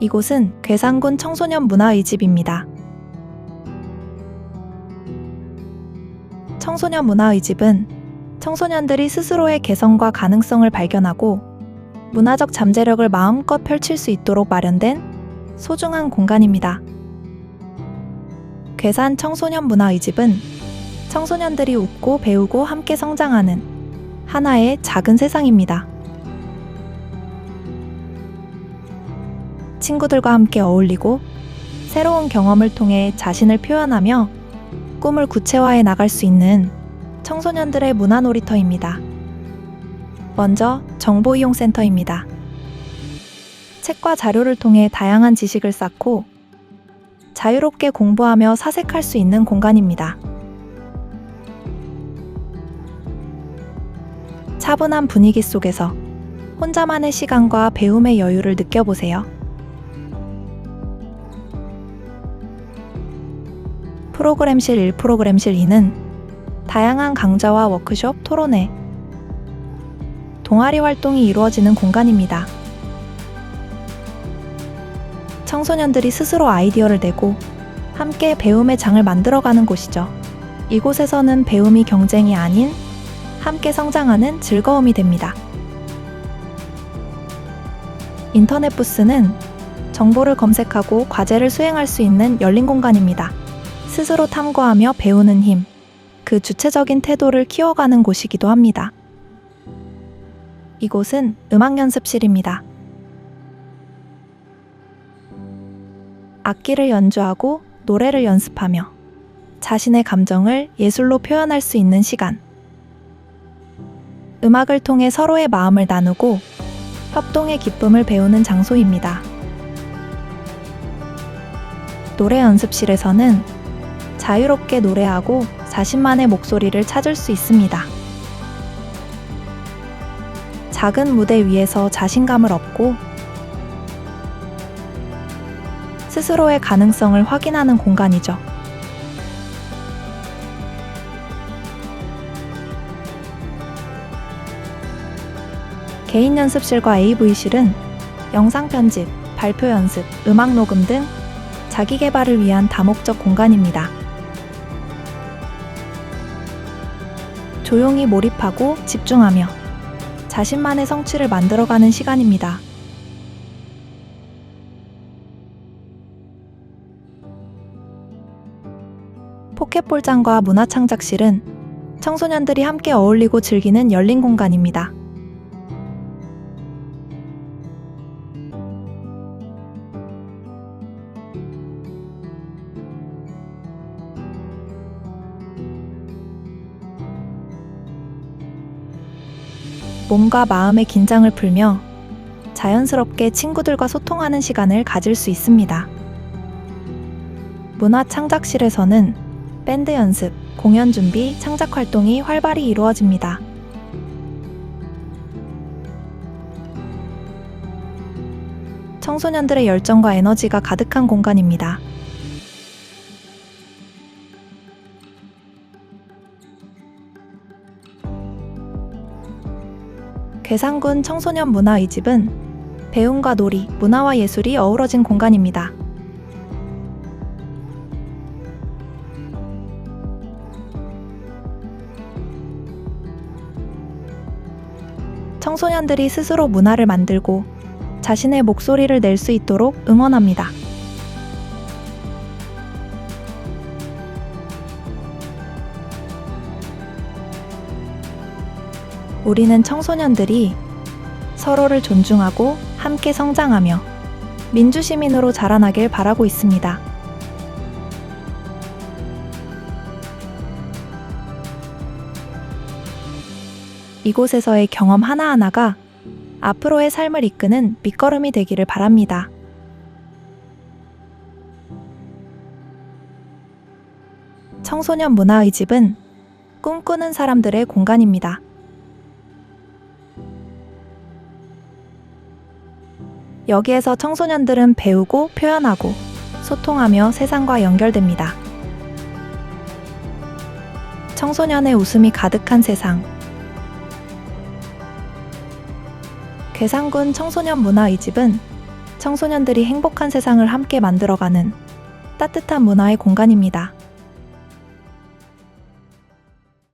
이곳은 괴산군 청소년 문화의 집입니다. 청소년 문화의 집은 청소년들이 스스로의 개성과 가능성을 발견하고 문화적 잠재력을 마음껏 펼칠 수 있도록 마련된 소중한 공간입니다. 괴산 청소년 문화의 집은 청소년들이 웃고 배우고 함께 성장하는 하나의 작은 세상입니다. 친구들과 함께 어울리고 새로운 경험을 통해 자신을 표현하며 꿈을 구체화해 나갈 수 있는 청소년들의 문화 놀이터입니다. 먼저 정보 이용 센터입니다. 책과 자료를 통해 다양한 지식을 쌓고 자유롭게 공부하며 사색할 수 있는 공간입니다. 차분한 분위기 속에서 혼자만의 시간과 배움의 여유를 느껴보세요. 프로그램실 1 프로그램실 2는 다양한 강좌와 워크숍, 토론회, 동아리 활동이 이루어지는 공간입니다. 청소년들이 스스로 아이디어를 내고 함께 배움의 장을 만들어가는 곳이죠. 이곳에서는 배움이 경쟁이 아닌 함께 성장하는 즐거움이 됩니다. 인터넷 부스는 정보를 검색하고 과제를 수행할 수 있는 열린 공간입니다. 스스로 탐구하며 배우는 힘, 그 주체적인 태도를 키워가는 곳이기도 합니다. 이곳은 음악 연습실입니다. 악기를 연주하고 노래를 연습하며 자신의 감정을 예술로 표현할 수 있는 시간. 음악을 통해 서로의 마음을 나누고 협동의 기쁨을 배우는 장소입니다. 노래 연습실에서는 자유롭게 노래하고 자신만의 목소리를 찾을 수 있습니다. 작은 무대 위에서 자신감을 얻고 스스로의 가능성을 확인하는 공간이죠. 개인 연습실과 AV실은 영상 편집, 발표 연습, 음악 녹음 등 자기 개발을 위한 다목적 공간입니다. 조용히 몰입하고 집중하며 자신만의 성취를 만들어가는 시간입니다. 포켓볼장과 문화창작실은 청소년들이 함께 어울리고 즐기는 열린 공간입니다. 몸과 마음의 긴장을 풀며 자연스럽게 친구들과 소통하는 시간을 가질 수 있습니다. 문화 창작실에서는 밴드 연습, 공연 준비, 창작 활동이 활발히 이루어집니다. 청소년들의 열정과 에너지가 가득한 공간입니다. 괴산군 청소년 문화의집은 배움과 놀이, 문화와 예술이 어우러진 공간입니다. 청소년들이 스스로 문화를 만들고 자신의 목소리를 낼 수 있도록 응원합니다. 우리는 청소년들이 서로를 존중하고 함께 성장하며 민주시민으로 자라나길 바라고 있습니다. 이곳에서의 경험 하나하나가 앞으로의 삶을 이끄는 밑거름이 되기를 바랍니다. 청소년 문화의 집은 꿈꾸는 사람들의 공간입니다. 여기에서 청소년들은 배우고 표현하고 소통하며 세상과 연결됩니다. 청소년의 웃음이 가득한 세상. 괴산군 청소년 문화의집은 청소년들이 행복한 세상을 함께 만들어가는 따뜻한 문화의 공간입니다.